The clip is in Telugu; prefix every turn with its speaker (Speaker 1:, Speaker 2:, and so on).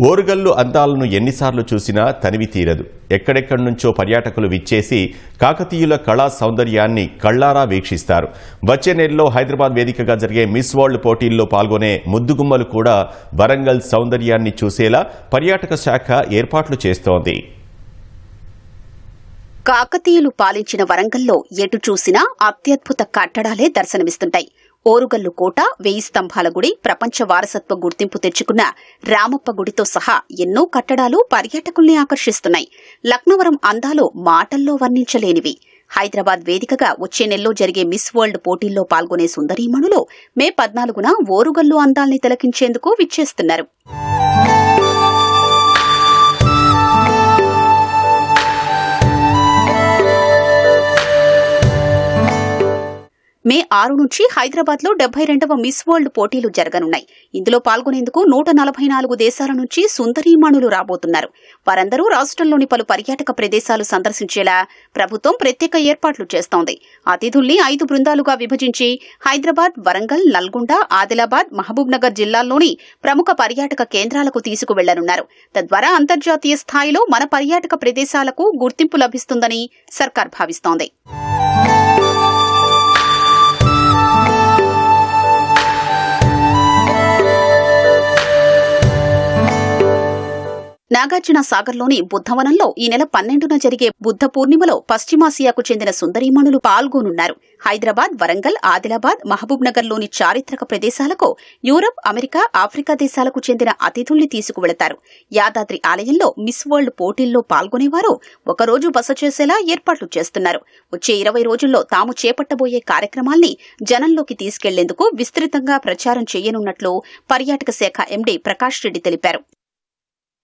Speaker 1: ఓరుగల్లు అందాలను ఎన్నిసార్లు చూసినా తనివి తీరదు. ఎక్కడెక్కడి నుంచో పర్యాటకులు విచ్చేసి కాకతీయుల కళా సౌందర్యాన్ని కళ్ళారా వీక్షిస్తారు. వచ్చే నెలలో హైదరాబాద్ వేదికగా జరిగే మిస్ వరల్డ్ పోటీల్లో పాల్గొనే ముద్దుగుమ్మలు కూడా వరంగల్ సౌందర్యాన్ని చూసేలా పర్యాటక శాఖ ఏర్పాట్లు చేస్తోంది.
Speaker 2: కాకతీయులు పాలించిన వరంగల్లో ఎటు చూసినా అత్యద్భుత కట్టడాలే దర్శనమిస్తుంటాయి. ఓరుగల్లు కోట వెయ్యి స్తంభాల గుడి ప్రపంచ వారసత్వ గుర్తింపు తెచ్చుకున్న రామప్ప గుడితో సహా ఎన్నో కట్టడాలు పర్యాటకుల్ని ఆకర్షిస్తున్నాయి. లక్నవరం అందాలు మాటల్లో వర్ణించలేనివి. హైదరాబాద్ వేదికగా వచ్చే నెలలో జరిగే మిస్ వరల్డ్ పోటీల్లో పాల్గొనే సుందరీమణులు మే పద్నాలుగున ఓరుగల్లు అందాల్ని తిలకించేందుకు విచ్చేస్తున్నారు. మే ఆరు నుంచి హైదరాబాద్లో డెబ్బై రెండవ మిస్ వరల్డ్ పోటీలు జరగనున్నాయి. ఇందులో పాల్గొనేందుకు నూట నలభై నాలుగు దేశాల నుంచి సుందరీమణులు రాబోతున్నారు. వారందరూ రాష్ట్రంలోని పలు పర్యాటక ప్రదేశాలు సందర్శించేలా ప్రభుత్వం ప్రత్యేక ఏర్పాట్లు చేస్తోంది. అతిథుల్ని ఐదు బృందాలుగా విభజించి హైదరాబాద్ వరంగల్ నల్గొండ ఆదిలాబాద్ మహబూబ్ నగర్ జిల్లాల్లోని ప్రముఖ పర్యాటక కేంద్రాలకు తీసుకువెళ్ళనున్నారు. తద్వారా అంతర్జాతీయ స్థాయిలో మన పర్యాటక ప్రదేశాలకు గుర్తింపు లభిస్తుందని సర్కార్ భావిస్తోంది. నాగార్జున సాగర్లోని బుద్ధవనంలో ఈ నెల పన్నెండున జరిగే బుద్ధ పూర్ణిమలో పశ్చిమాసియాకు చెందిన సుందరీమణులు పాల్గొనున్నారు. హైదరాబాద్ వరంగల్ ఆదిలాబాద్ మహబూబ్ నగర్లోని చారిత్రక ప్రదేశాలకు యూరప్ అమెరికా ఆఫ్రికా దేశాలకు చెందిన అతిథుల్ని తీసుకువెళతారు. యాదాద్రి ఆలయంలో మిస్ వరల్డ్ పోటీల్లో పాల్గొనేవారు ఒకరోజు బస చేసేలా ఏర్పాట్లు చేస్తున్నారు. వచ్చే ఇరవై రోజుల్లో తాము చేపట్టబోయే కార్యక్రమాల్ని జనంలోకి తీసుకెళ్ళేందుకు విస్తృతంగా ప్రచారం చేయనున్నట్లు పర్యాటక శాఖ ఎండీ ప్రకాష్ రెడ్డి తెలిపారు.